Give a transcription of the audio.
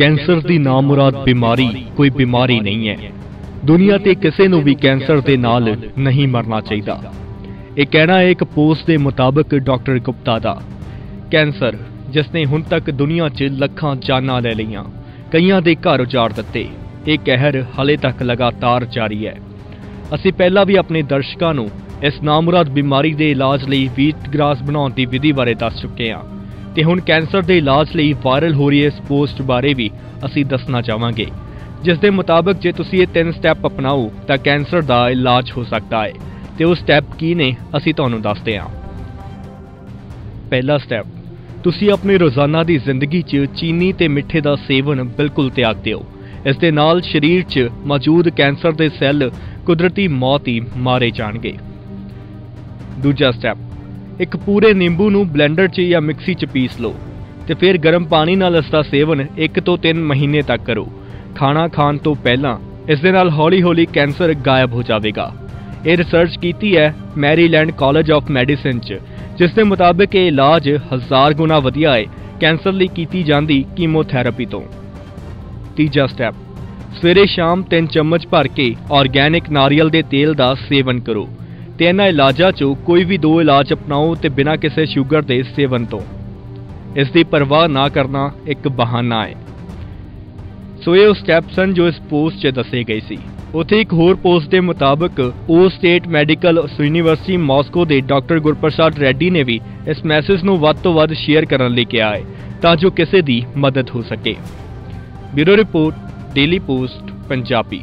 Cancer ਦੀ ਨਾਮੁਰਾਦ ਬਿਮਾਰੀ ਕੋਈ ਬਿਮਾਰੀ ਨਹੀਂ ਹੈ। ਦੁਨੀਆ ਤੇ ਕਿਸੇ ਨੂੰ ਵੀ ਕੈਂਸਰ ਦੇ ਨਾਲ ਨਹੀਂ ਮਰਨਾ ਚਾਹੀਦਾ। ਇਹ ਕਹਿਣਾ ਹੈ ਇੱਕ ਪੋਸਟ ਦੇ ਮੁਤਾਬਕ ਡਾਕਟਰ ਗੁਪਤਾ ਦਾ। ਕੈਂਸਰ, ਜਿਸ ਨੇ ਹੁਣ ਤੱਕ ਦੁਨੀਆ 'ਚ ਲੱਖਾਂ ਜਾਨਾਂ ਲੈ ਲਈਆਂ, ਕਈਆਂ ਦੇ ਘਰ ਉਜਾੜ ਦਿੱਤੇ, ਇਹ ਕਹਿਰ ਹਲੇ ਤੱਕ ਲਗਾਤਾਰ ਜਾਰੀ ਹੈ। ਅਸੀਂ ਪਹਿਲਾਂ ਵੀ ਆਪਣੇ ਦਰਸ਼ਕਾਂ ਨੂੰ ਇਸ ਨਾਮੁਰਾਦ ਬਿਮਾਰੀ ਦੇ ਇਲਾਜ ਲਈ ਵੀਟ ਗ੍ਰਾਸ ਬਣਾਉਣ ਦੀ ਵਿਧੀ ਬਾਰੇ ਦੱਸ ਚੁੱਕੇ ਹਾਂ। ਤੇ ਹੁਣ ਕੈਂਸਰ ਦੇ ਇਲਾਜ ਲਈ ਵਾਇਰਲ ਹੋ ਰਹੀ ਇਸ ਪੋਸਟ ਬਾਰੇ ਵੀ ਅਸੀਂ ਦੱਸਣਾ ਚਾਹਾਂਗੇ। ਜਿਸ ਦੇ ਮੁਤਾਬਕ ਜੇ ਤੁਸੀਂ ਇਹ ਤਿੰਨ ਸਟੈਪ ਅਪਣਾਓ, ਤਾਂ ਕੈਂਸਰ ਦਾ ਇਲਾਜ ਹੋ ਸਕਦਾ ਹੈ। ਤੇ ਉਹ ਸਟੈਪ ਕੀ ਨੇ, ਅਸੀਂ ਤੁਹਾਨੂੰ ਦੱਸਦੇ ਹਾਂ। ਪਹਿਲਾ ਸਟੈਪ ਤੁਸੀਂ ਆਪਣੀ ਰੋਜ਼ਾਨਾ ਦੀ ਜ਼ਿੰਦਗੀ 'ਚ ਚੀਨੀ ਤੇ ਮਿੱਠੇ ਦਾ ਸੇਵਨ ਬਿਲਕੁਲ ਤਿਆਗ ਦਿਓ। ਇਸ ਦੇ ਨਾਲ ਸਰੀਰ 'ਚ ਮੌਜੂਦ ਕੈਂਸਰ ਦੇ ਸੈੱਲ ਕੁਦਰਤੀ ਮੌਤ ਹੀ ਮਾਰੇ ਜਾਣਗੇ। ਦੂਜਾ ਸਟੈਪ ਇੱਕ ਪੂਰੇ ਨਿੰਬੂ ਨੂੰ ਬਲੈਂਡਰ 'ਚ ਜਾਂ ਮਿਕਸੀ 'ਚ ਪੀਸ ਲਓ ਤੇ ਫਿਰ ਗਰਮ ਪਾਣੀ ਨਾਲ ਇਸ ਦਾ ਸੇਵਨ 1 ਤੋਂ 3 ਮਹੀਨੇ ਤੱਕ ਕਰੋ। ਖਾਣਾ ਖਾਣ ਤੋਂ ਪਹਿਲਾਂ ਇਸ ਦੇ ਨਾਲ ਹੌਲੀ-ਹੌਲੀ ਕੈਂਸਰ ਗਾਇਬ ਹੋ ਜਾਵੇਗਾ। ਇਹ ਰਿਸਰਚ ਕੀਤੀ ਹੈ ਮੈਰੀਲੈਂਡ ਕਾਲਜ ਆਫ ਮੈਡੀਸਿਨ 'ਚ, ਜਿਸ ਦੇ ਮੁਤਾਬਕ ਇਹ ਇਲਾਜ ਹਜ਼ਾਰ ਗੁਣਾ ਵਧੀਆ ਹੈ, ਕੈਂਸਰ ਲਈ ਕੀਤੀ ਜਾਂਦੀ ਕੀਮੋਥੈਰੇਪੀ ਤੋਂ। ਤੀਜਾ ਸਟੈਪ ਸਵੇਰੇ ਸ਼ਾਮ 3 ਚਮਚ ਭਰ ਕੇ ਆਰਗੈਨਿਕ ਨਾਰੀਅਲ ਦੇ ਤੇਲ ਦਾ ਸੇਵਨ ਕਰੋ। ਤੇ ਇਹਨਾਂ ਇਲਾਜਾਂ 'ਚੋਂ ਕੋਈ ਵੀ ਦੋ ਇਲਾਜ ਅਪਣਾਓ ਤੇ ਬਿਨਾਂ ਕਿਸੇ ਸ਼ੂਗਰ ਦੇ ਸੇਵਨ ਤੋਂ। ਇਸ ਦੀ ਪਰਵਾਹ ਨਾ ਕਰਨਾ ਇੱਕ ਬਹਾਨਾ ਹੈ। ਸੋ ਇਹ ਉਹ ਸਟੈਪ ਸਨ ਜੋ ਇਸ ਪੋਸਟ 'ਚ ਦੱਸੇ ਗਏ ਸੀ। ਉਥੇ ਇੱਕ ਹੋਰ ਪੋਸਟ ਦੇ ਮੁਤਾਬਕ ਉਹ ਸਟੇਟ ਮੈਡੀਕਲ ਯੂਨੀਵਰਸਿਟੀ ਮਾਸਕੋ ਦੇ ਡਾਕਟਰ ਗੁਰਪ੍ਰਸਾਦ ਰੈਡੀ ਨੇ ਵੀ ਇਸ ਮੈਸੇਜ ਨੂੰ ਵੱਧ ਤੋਂ ਵੱਧ ਸ਼ੇਅਰ ਕਰਨ ਲਈ ਕਿਹਾ ਹੈ ਤਾਂ ਜੋ ਕਿਸੇ ਦੀ ਮਦਦ ਹੋ ਸਕੇ। Bureau report, daily post, Punjabi.